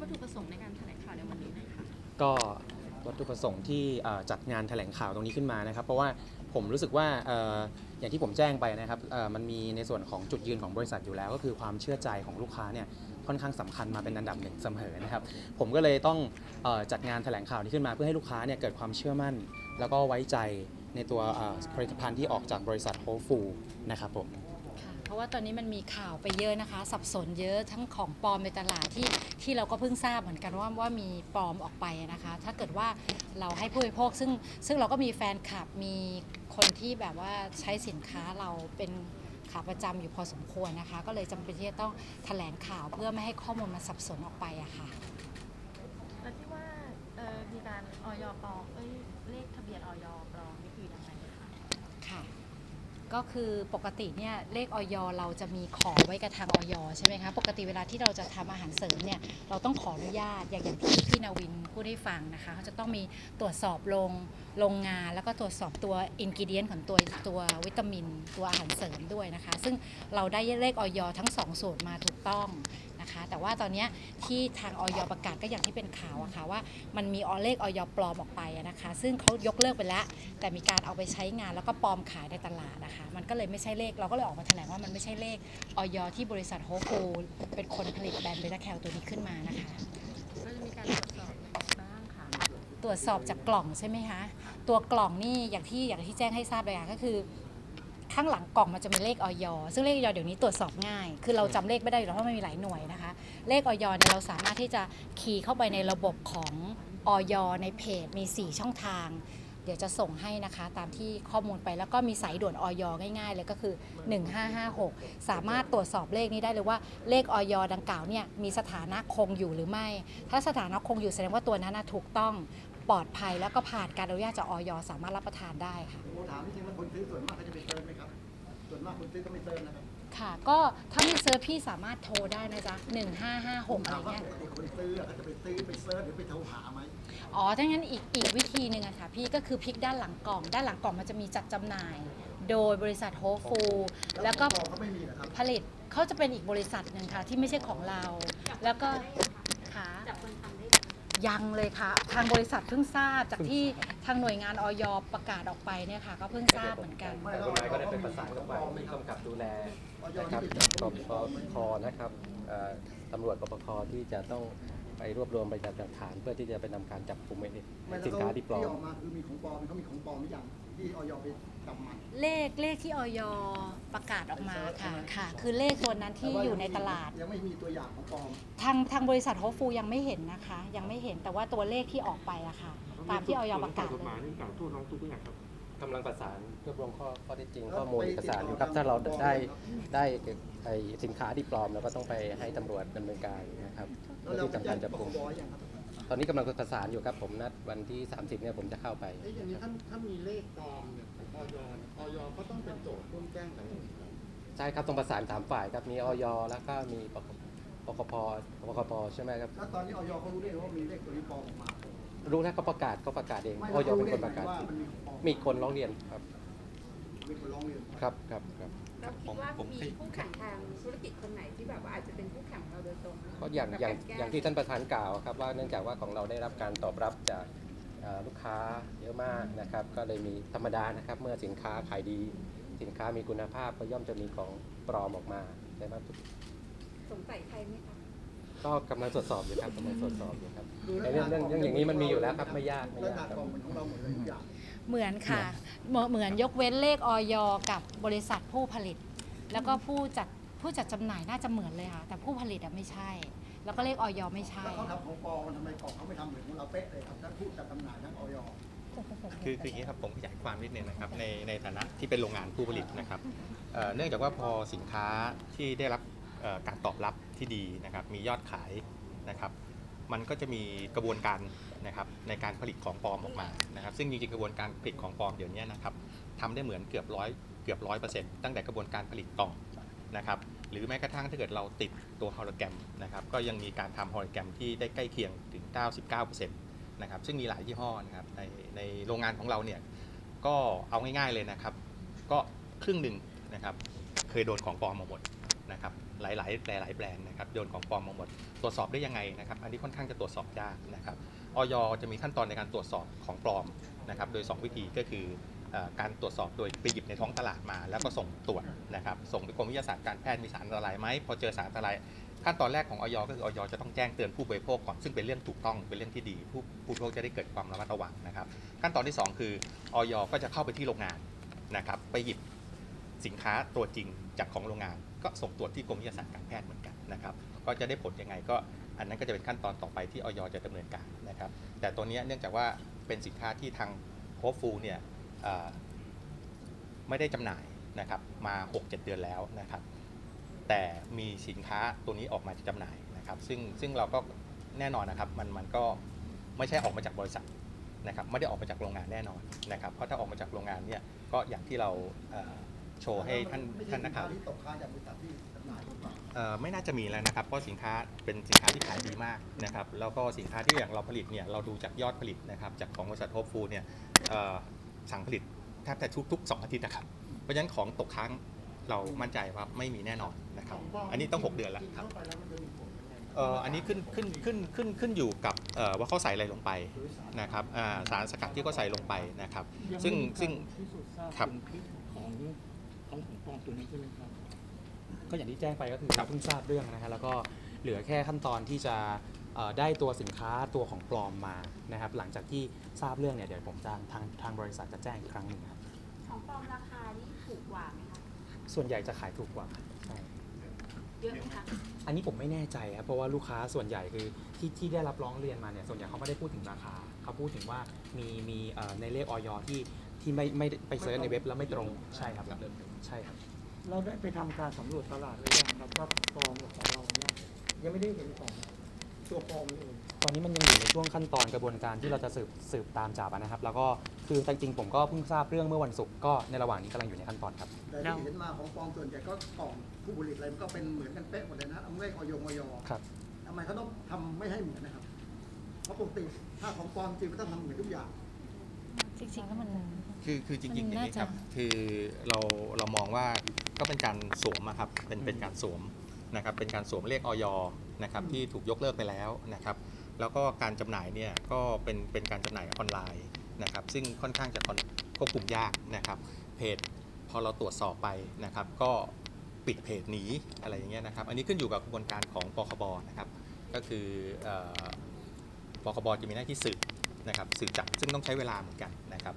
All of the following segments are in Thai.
วัตถุประสงค์ในการแถลงข่าวในวันนี้หนะคะก็วัตถุประสงค์ที่เอ่อจัดงานแถลงข่าวตรงนี้ขึ้นมานะครับ เพราะว่าผมรู้สึกว่าเอ่ออย่างที่ผมแจ้งไปนะครับเอ่อมันมีในส่วนของจุดยืนของบริษัทอยู่แล้ว ก็คือความเชื่อใจของลูกค้าเนี่ยค่อนข้างสำคัญมาเป็นอันดับหนึ่งเสมอนะครับ ผมก็เลยต้องเออจัดงานแถลงข่าวนี้ขึ้นมาเพื่อให้ลูกค้าเนี่ยเกิดความเชื่อมั่น แล้วก็ไว้ใจในตัวเอ่อผลิตภัณฑ์ที่ออกจากบริษัทโฮฟูนะครับผมค่ะ เพราะว่าตอนนี้มันมีข่าวไปเยอะนะคะ สับสนเยอะทั้งของปลอมในตลาดที่ที่เราก็เพิ่งทราบเหมือนกันว่าว่ามีปลอมออกไปนะคะ ถ้าเกิดว่าเราให้ผู้บริโภคซึ่งซึ่งเราก็มีแฟนคลับมีคนที่แบบว่าใช้สินค้าเราเป็นขาประจำอยู่พอสมควรนะคะ ก็เลยจำเป็นที่จะต้องแถลงข่าวเพื่อไม่ให้ข้อมูลมันสับสนออกไปอะค่ะแล้วที่ว่ามีการออยปลอมเอเลขทะเบียนออยปลอมนี่คือยังไงคะ ค่ะ ก็คือปกติเนี่ยเลขออยเราจะมีขอไว้กับทางออยใช่ไหมคะปกติเวลาที่เราจะทำอาหารเสริมเนี่ยเราต้องขออนุญาตอย่างอย่างที่พี่นาวินพูดให้ฟังนะคะเขาจะต้องมีตรวจสอบโรงโรงงาน แล้วก็ตรวจสอบตัวอินกิเดียนของตัวตัววิตามิน ตัวอาหารเสริมด้วยนะคะ ซึ่งเราได้เลขออยทั้งสองสูตรมาถูกต้อง นะคะ แต่ว่าตอนเนี้ยที่ทางออยประกาศก็อย่างที่เป็นข่าวอะค่ะว่ามันมีออเลขออยปลอมออกไปอะนะคะ ซึ่งเขายกเลิกไปแล้ว แต่มีการเอาไปใช้งานแล้วก็ปลอมขายในตลาดนะคะ มันก็เลยไม่ใช่เลขเราก็เลยออกมาแถลงว่ามันไม่ใช่เลขออยที่บริษัทโฮฟูเป็นคนผลิตแบรนด์เบต้าแคลตัวนี้ขึ้นมานะคะก็จะมีการตรวจสอบบ้างค่ะตรวจสอบจากกล่องใช่ไหมคะตัวกล่องนี่อย่างที่อย่างที่แจ้งให้ทราบเลยค่ะก็คือ ข้างหลังกล่องมันจะมีเลขออยซึ่งเลขออยเดี๋ยวนี้ตรวจสอบง่าย คือเราจำเลขไม่ได้อยู่แล้วเพราะมันมีหลายหน่วยนะคะ เลขออยเนี่ยเราสามารถที่จะคีย์เข้าไปในระบบของออยในเพจมี 4 ช่องทาง เดี๋ยวจะส่งให้นะคะ ตามที่ข้อมูลไปแล้วก็มีสายด่วนออยง่ายๆเลยก็คือ 1556 สามารถตรวจสอบเลขนี้ได้เลยว่าเลขออยดังกล่าวเนี่ยมีสถานะคงอยู่หรือไม่ ถ้าสถานะคงอยู่แสดงว่าตัวนั้นถูกต้องปลอดภัยแล้วก็ผ่านการอนุญาตจากออยสามารถรับประทานได้ค่ะผมถามจริงๆแล้วคนซื้อส่วนมากเขาจะไปเติมไหมครับากคนซื้อก็ไม่เติมนะครับค่ะ ก็ถ้าไม่เซิร์ชพี่สามารถโทรได้นะจ๊ะ1556อะไรถามว่าเงี้ย ปกติคนซื้อเขาจะไปซื้อไปเซิร์ชหรือไปโทรหาไหมอ๋อ ถ้างั้นอีกอีกวิธีหนึ่งอะค่ะพี่ก็คือพลิกด้านหลังกล่อง ด้านหลังกล่องมันจะมีจัดจำหน่าย โดยบริษัทโฮฟูแล้วก็ของเขาไม่มีนะครับผลิตเขาจะเป็นอีกบริษัทหนึ่งค่ะ ที่ไม่ใช่ของเรา แล้วก็ค่ะ ยังเลยค่ะ ทางบริษัทเพิ่งทราบจากที่ทางหน่วยงานออยประกาศออกไปเนี่ยค่ะ ก็เพิ่งทราบเหมือนกันไม่ทางกฎหมายก็ได้ไปประสานกับฝ่ายที่กำกับดูแลนะครับปปคนะครับเอ่อตำรวจปปคที่จะต้อง ไปรวบรวมพยานหลักฐานเพื่อที่จะไปนำการจับกลุ่มไอ้ไม่แล้วสินค้าที่ปลอที่มออกมาคือมีของปลอมเขามีของปลอมหรือยังที่ออยไปจับมัน เลขเลขที่ออยประกาศออกมาค่ะค่ะ คือเลขตัวนั้นที่อยู่ในตลาด ยังไม่มีตัวอย่างของปลอมทางทางบริษัทโฮฟูยังไม่เห็นนะคะ ยังไม่เห็นแต่ว่าตัวเลขที่ออกไปอะค่ะ ตามที่ออยประกาศกฎเลหมายยนี่กล่าวโทษร้องทุกข์หรือยังครับ กำลังประสานรวบรวมข้อข้อเท็จจริงแล้วข้อมูลไปเอกสารอยู่ติดต่อครับ ถ้าเราทางได้ปปคได้ไอ้สินค้าที่ปลอมเราก็ต้องไปให้ตำรวจดำเนินการนะครับแล้วเพื่อเราที่ไปทำแจ้กางรจับปกลุ่มคบยังครับตอนนี้กำลังประสานอยู่ครับผมนัดวันที่ 30เนี่ยผมจะเข้าไปเอ๊ะอย่างนี้ถ้าถ้ามีเลขปลอมเนี่ยของออยออยก็ต้องเป็นโจทย์ร่วมแจ้งกับใช่ครับต้องประสานสามฝ่ายครับมีออยแล้วก็มีปคปคพปคพใช่ไหมครับแล้วตอนนี้ออยเขารู้ได้ว่ามีเลขตัวนี้ปลอมออกมา รู้แล้วเขาประกาศเขาประกาศเองไม่ออยเป็นคนประกาศ ว่ามันมีของปลอมมีคนร้องเรียนครับมีคนร้องเรียนครับครับครับเราคิดว่ามีคู่แข่งทางธุรกิจคนไหนที่แบบว่าอาจจะเป็นคู่แข่งของเราโดยตรงไหมก็อย่างอย่างกับกรแก้อย่างที่ท่านประธานกล่าวครับว่าเนื่องจากว่าของเราได้รับการตอบรับจากเอ่อลูกค้าเยอะมากนะครับ ก็เลยมีธรรมดานะครับ เมื่อสินค้าขายดี สินค้ามีคุณภาพก็ย่อมจะมีของปลอมออกมาใช่ไหม สงสัยใครไหมคะ ก็กำลังตรวจสอบอยู่ครับกำลังตรวจสอบอยู่ครับแต่เรื่องเรื่องเรื่องอย่างนี้มันมีอยู่แล้วครับไม่ยากไม่แล้วยากหน้าครับกล่องเป็นของเราหมดเลยทุกอย่างเหมือนค่ะ เหมือนเหมือนยกเว้นเลขออยกับบริษัทผู้ผลิต แล้วก็ผู้จัดผู้จัดจำหน่ายน่าจะเหมือนเลยค่ะ แต่ผู้ผลิตอะไม่ใช่ แล้วก็เลขออยไม่ใช่ แล้วเขาทำของปลอมมันทำไมกล่องเขาไม่ทำเหมือนของเราเป๊ะเลยครับทั้งผู้จัดจำหน่ายทั้งออยคือคืออย่างนี้ครับผมขยายความนิดนึงนะครับในในฐานะที่เป็นโรงงานผู้ผลิตนะครับเอ่อเนื่องจากว่าพอสินค้าที่ได้รับเอ่อ การตอบรับที่ดีนะครับ มียอดขายนะครับ มันก็จะมีกระบวนการนะครับในการผลิตของปลอมออกมานะครับ ซึ่งจริงๆกระบวนการผลิตของปลอมเดี๋ยวนี้นะครับทำได้เหมือนเกือบร้อยเกือบร้อยเปอร์เซ็นต์ตั้งแต่กระบวนการผลิตกล่องนะครับหรือแม้กระทั่งถ้าเกิดเราติดตัวฮอลโลแกรมนะครับก็ยังมีการทำฮอลโลแกรมที่ได้ใกล้เคียงถึง 99%นะครับซึ่งมีหลายยี่ห้อนะครับในในโรงงานของเราเนี่ยก็เอาง่ายๆเลยนะครับ ก็ครึ่งหนึ่งนะครับเคยโดนของปลอมมาหมดนะครับ หลายๆหลายแบรนด์นะครับโยนของปลอมมาหมด ตรวจสอบได้ยังไงนะครับ อันนี้ค่อนข้างจะตรวจสอบยากนะครับออยจะมีขั้นตอนในการตรวจสอบของปลอมนะครับโดย 2 วิธีก็คือเอ่อการตรวจสอบโดยไปหยิบในท้องตลาดมา แล้วก็ส่งตรวจนะครับส่งไปกรมวิทยาศาสตร์การแพทย์มีสารอันตรายไหมพอเจอสารอันตรายขั้นตอนแรกของออยก็คือออยจะต้องแจ้งเตือนผู้บริโภคก่อนซึ่งเป็นเรื่องถูกต้องเป็นเรื่องที่ดี ผู้ผู้บริโภคจะได้เกิดความระมัดระวังนะครับ ขั้นตอนที่ 2 คือออยก็จะเข้าไปที่โรงงานนะครับไปหยิบสินค้าตัวจริงจากของโรงงาน ก็ส่งตรวจที่กรมวิทยาศาสตร์การแพทย์เหมือนกันนะครับ ก็จะได้ผลยังไงก็อันนั้นก็จะเป็นขั้นตอนต่อไปที่ออยจะดำเนินการนะครับ แต่ตัวนี้เนื่องจากว่าเป็นสินค้าที่ทางโฮฟูเนี่ยไม่ได้จำหน่ายนะครับมา 6-7 เดือนแล้วนะครับ แต่มีสินค้าตัวนี้ออกมาจำหน่ายนะครับ ซึ่งซึ่งเราก็แน่นอนนะครับมันมันก็ไม่ใช่ออกมาจากบริษัทนะครับไม่ได้ออกมาจากโรงงานแน่นอนนะครับ เพราะถ้าออกมาจากโรงงานเนี่ยก็อย่างที่เราเอ่อ โชว์ให้ท่านไม่ใช่ท่านนักข่าวสิค้ที่ตกค้างจากบริษัทที่จำหน่ายหรือเปล่าเอ่อไม่น่าจะมีแล้วนะครับเพราะสินค้าเป็นสินค้าที่ขายดีมากนะครับแล้วก็สินค้าที่อย่างเราผลิตเนี่ยเราดูจากยอดผลิตนะครับจากของบริษัทโฮปฟูเนี่ยเอ่อสั่งผลิตแทบจะทุกๆ2อาทิตย์นะครับเพราะฉะนั้นของตกค้างเรามั่นใจว่าไม่มีแน่นอนนะครับอันนี้ต้อง 6 เดือนแล้วครับเข้าไปแล้วมันจะมีผลยังไงเอ่ออันนี้ขึ้นขึ้นขึ้นขึ้นขึ้นอยู่กับเอ่อว่าเขาใส่อะไรลงไปนะครับอ่าสารสกัดที่เขาใส่ลงไปนะครับ ซึ่งซึ่งพิสูจน์ทราบครับถึงพิษของ ของของปลอมตัวนี้ใช่ไหมครับ ก็อย่างที่แจ้งไปก็คือครับเพิ่งทราบเรื่องนะฮะแล้วก็เหลือแค่ขั้นตอนที่จะเอ่อได้ตัวสินค้าตัวของปลอมมานะครับ หลังจากที่ทราบเรื่องเนี่ยเดี๋ยวผมจะทางทางบริษัทจะแจ้งอีกครั้งหนึ่งครับของปลอมราคานี่ถูกกว่าไหมคะส่วนใหญ่จะขายถูกกว่าใช่เยอะไหมคะอันนี้ผมไม่แน่ใจครับเพราะว่าลูกค้าส่วนใหญ่คือที่ที่ได้รับร้องเรียนมาเนี่ยส่วนใหญ่เขาไม่ได้พูดถึงราคาเขาพูดถึงว่ามีมีเอ่อในเลขออยที่ ที่ไม่ไม่ไปเซิร์ชในเว็บแล้วไม่ตรงใช่ครับใช่ครับ เราได้ไปทำการสำรวจตลาดหรือยังครับว่าปลอมกับของเราเนี่ยยังไม่ได้เห็นของตัวปลอมนี่เองตอนนี้มันยังอยู่ในช่วงขั้นตอนกระบวนการที่เราจะสืบสืบตามจับอะนะครับ แล้วก็คือจริงๆผมก็เพิ่งทราบเรื่องเมื่อวันศุกร์ก็ในระหว่างนี้กำลังอยู่ในขั้นตอนครับ แต่ที่เห็นมาของปลอมส่วนใหญ่ก็กล่องผู้ผลิตอะไรมันก็เป็นเหมือนกันเป๊ะหมดเลยนะเอาเลขออยออยครับ ทำไมเขาต้องทำไม่ให้เหมือนนะครับ เพราะปกติถ้าของปลอมจริงมันต้องทำเหมือนทุกอย่าง จริงๆแล้วมัน คือคือจริงๆอย่างมันน่านี้ครับจะคือเราเรามองว่าก็เป็นการสวมอะครับเป็นเป็นการสวมนะครับเป็นการสวมเลขออยนะครับที่ถูกยกเลิกไปแล้วนะครับ แล้วก็การจำหน่ายเนี่ยก็เป็นเป็นการจำหน่ายออนไลน์นะครับ ซึ่งค่อนข้างจะคอนควบคุมยากนะครับ เพจพอเราตรวจสอบไปนะครับ ก็ปิดเพจหนีอะไรอย่างเงี้ยนะครับ อันนี้ขึ้นอยู่กับกระบวนการของปคบนะครับ ก็คือเอ่อปคบจะมีหน้าที่สืบ นะครับสืบจับซึ่งต้องใช้เวลาเหมือนกันนะครับ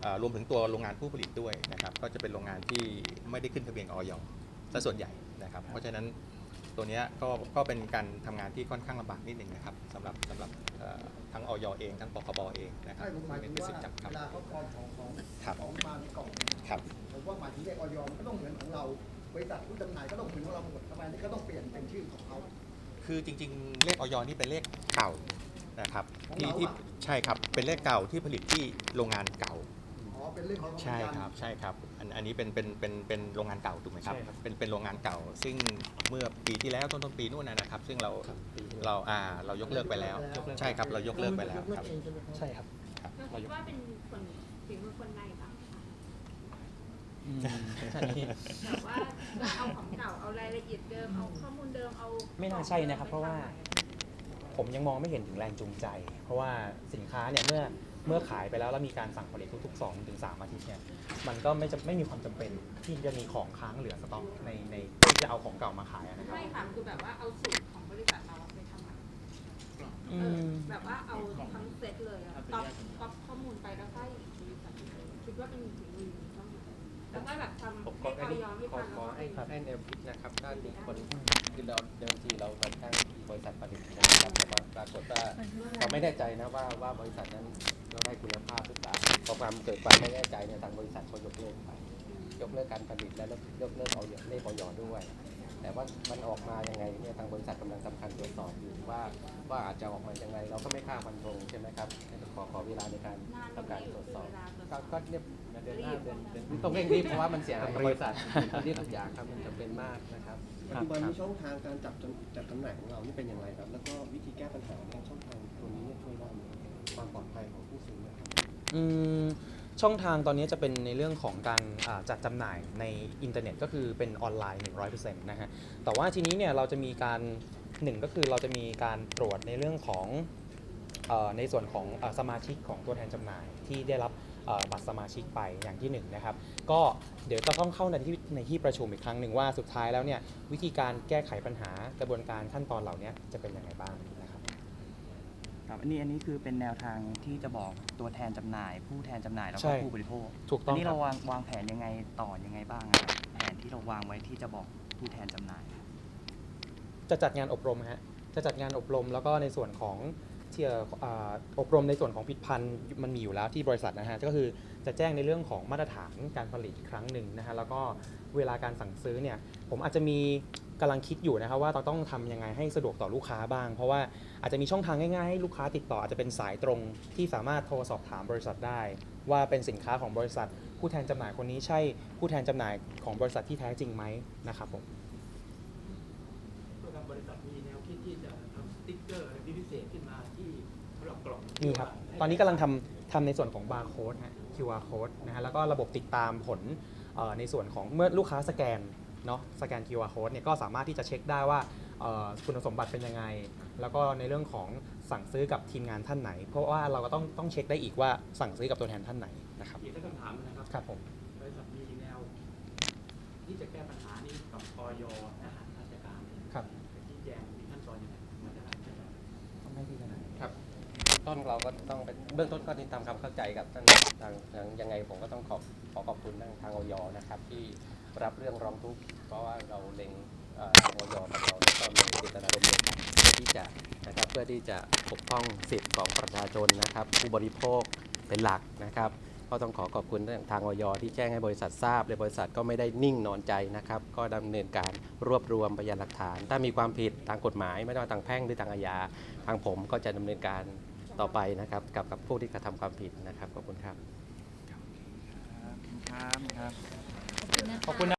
เอ่อรวมถึงตัวโรงงานผู้ผลิตด้วยนะครับก็จะเป็นโรงงานที่ไม่ได้ขึ้นทะเบียนกับออยซะส่วนใหญ่นะครับเพราะฉะนั้นตัวเนี้ยก็ก็เป็นการทำงานที่ค่อนข้างลำบากนิดหนึ่งนะครับสำหรับสำหรับเอ่อทั้งออยเองทั้งปคบเองนะครับใช่ผมหมายถึงเป็นว่าสิทธิ์จับครับเวลาเขาปลอมของของครับของมาในกล่องเนี่ยครับผมว่าหมายถึงเลขออยมันก็ต้องเหมือนของเราบริษัทผู้จำหน่ายก็ต้องเหมือนของเราหมดทำไมนี่ก็ต้องเปลี่ยนเป็นชื่อของเขาคือจริง ๆ เลขออยนี่เป็นเลขเก่า นะครับของที่เราที่อะใช่ครับเป็นเลขเก่าที่ผลิตที่โรงงานเก่าอ๋อเป็นเรื่องของใช่ครับใช่ครับอันอันนี้เป็นเป็นเป็นเป็นโรงงานเก่าถูกไหมครับใช่ครับเป็นเป็นโรงงานเก่า ซึ่งเมื่อปีที่แล้วต้นต้นปีนู่นนะนะครับ ซึ่งเราครับปีที่แล้ว เราอ่าเรายกเลิกไปแล้ว ยกเลิก ใช่ครับเรายกเลิกไปแล้วยกเลิคกรับเองใช่ไหมครับ ใช่ครับเราคิดว่าเป็นคนฝีมือคนในปะอืมอันนี้ แบบว่าเอาของเก่าเอารายละเอียดเดิมเอาข้อมูลเดิมเอาไม่น่าใช่นะครับ เพราะว่า ผมยังมองไม่เห็นถึงแรงจูงใจ เพราะว่าสินค้าเนี่ยเมื่อเมื่อขายไปแล้วแล้วมีการสั่งผลิตทุกๆ2ถึง3อาทิตย์เนี่ยมันก็ไม่จะไม่มีความจำเป็นที่จะมีของค้างเหลือสต็อกในในที่จะเอาของเก่ามาขายอะนะครับ ไม่ค่ะ คือแบบว่าเอาสูตรของบริษัทเราไปทำอะอืเออมแบบว่าเอาทั้งเซตเลยอะก๊อปก๊อปข้อมูลไปแล้วก็อีกบริษัทหนึ่งคิดว่าเป็นฝีมือต้องแล้วก็แบบทำ ขอขอให้ให้แนวคิดนะครับ ถ้ามีคนคือเราเดิมทีเรามาตั้งบริษัทผลิตนะครับแต่ว่าปรากฏว่าเราไม่แน่ใจนะว่าว่าบริษัทนั้นเราได้คุณภาพหรือเปล่าพอความเกิดความไม่แน่ใจเนี่ยทางบริษัทเขายกเลิกไป ยกเลิกการผลิตและยกเลิกเอาเลขออยด้วย แต่ว่ามันออกมายังไงเนี่ยทางบริษัทกำลังทำการตรวจสอบอยู่ว่าว่าอาจจะออกมายังไง เราก็ไม่กล้าฟันธงใช่ไหมครับขอขอเวลาในการนานทำการตรวจสอบเวลาตรวจสก็อบก็เนี่ยเดือนหน้าเดือนเดือนต้องเร่งรีบเพราะว่ามันเสียหายกับบริษัทรีบทุกอย่างครับมันจำเป็นมากนะครับ ปัจจุบันนี้ช่องทางการจับจำจัดจำหน่ายของเรานี่เป็นอย่างไรครับ แล้วก็วิธีแก้ปัญหาเนี่ยช่องทางตัวนี้เนี่ยช่วยได้ไหมความปลอดภัยของผู้ซื้อนะครับอืม ช่องทางตอนนี้จะเป็นในเรื่องของการอ่าจัดจำหน่ายในอินเทอร์เน็ตก็คือเป็นออนไลน์ 100%นะฮะ แต่ว่าทีนี้เนี่ยเราจะมีการหนึ่งก็คือเราจะมีการตรวจในเรื่องของเออในส่วนของเออสมาชิกของตัวแทนจำหน่ายที่ได้รับเอ่อบัตรสมาชิกไปอย่างที่หนึ่งนะครับ ก็เดี๋ยวจะต้องเข้าในที่ในที่ประชุมอีกครั้งหนึ่งว่าสุดท้ายแล้วเนี่ยวิธีการแก้ไขปัญหากระบวนการขั้นตอนเหล่านี้จะเป็นยังไงบ้าง ครับครับอันนี้อันนี้คือเป็นแนวทางที่จะบอกตัวแทนจำหน่าย ผู้แทนจำหน่ายแล้วใช่ ก็ผู้บริโภคถูกต้องนนี้ครัเราบ วางวางแผนยังไงต่อยังไงบ้างอะครับแผนที่เราวางไว้ที่จะบอกผู้แทนจำหน่าย จะจัดงานอบรมฮะ จะจัดงานอบรมแล้วก็ในส่วนของที่เอ่ออ่าอบรมในส่วนของผลิดพันธ์มันมีอยู่แล้วที่บริษัทนะฮะ ก็คือจะแจ้งในเรื่องของมาตรฐานการผลิตอีกครั้งหนึ่งนะฮะ แล้วก็เวลาการสั่งซื้อเนี่ย ผมอาจจะมี กำลังคิดอยู่นะครับว่าเราต้องทำยังไงให้สะดวกต่อลูกค้าบ้าง เพราะว่าอาจจะมีช่องทางง่ายๆให้ลูกค้าติดต่ออาจจะเป็นสายตรงที่สามารถโทรสอบถามบริษัทได้ ว่าเป็นสินค้าของบริษัท ผู้แทนจำหน่ายคนนี้ใช่ผู้แทนจำหน่ายของบริษัทที่แท้จริงไหมนะครับผม ตัวทางบริษัทมีแนวคิดที่จะทำสติ๊กเกอร์อะไรพิเศษขึ้นมาที่สำหรับกล่องมีครับ ตอนนี้กำลังทำทำในส่วนของบาร์โค้ดฮะ QR code นะฮะ แล้วก็ระบบติดตามผลเอ่อในส่วนของเมื่อลูกค้าสแกน เนาะสแกน QR code เนี่ยก็สามารถที่จะเช็คได้ว่าเอ่อคุณสมบัติเป็นยังไง แล้วก็ในเรื่องของสั่งซื้อกับทีมงานท่านไหน เพราะว่าเราก็ต้องต้องเช็คได้อีกว่าสั่งซื้อกับตัวแทนท่านไหนนะครับอีกคำถามนะครับครับผมบริษัทมีแนวที่จะแก้ปัญหานี้กับออยทหารราชการเนี่ยครับจะชี้แจงมีขั้นตอนยังไงมันจะทำได้ไหมต้องให้พี่ทนายครับต้นเราก็ต้องเป็นเบื้องต้นก็ติดตามความเข้าใจกับท่านทางทางยังไงผมก็ต้องขอบขอขอบคุณทางทางออยนะครับที่ รับเรื่องร้องทุกข์เพราะว่าเราเล็งอ่อทางอยกับเราแล้วก็มีเจตนารมณ์เดียวกันที่จะนะครับเพื่อที่จะปกป้องสิทธิ์ของประชาชนนะครับ ผู้บริโภคเป็นหลักนะครับ ก็ต้องขอขอบคุณทางออยที่แจ้งให้บริษัททราบและบริษัทก็ไม่ได้นิ่งนอนใจนะครับ ก็ดำเนินการรวบรวมพยานหลักฐาน ถ้ามีความผิดทางกฎหมาย ไม่ว่าทางแพ่งหรือทางอาญาทางผมก็จะดำเนินการต่อไปนะครับกับกับผู้ที่กระทำความผิดนะครับขอบคุณครับครับครับขอบคุณคะขอบ คุณนะ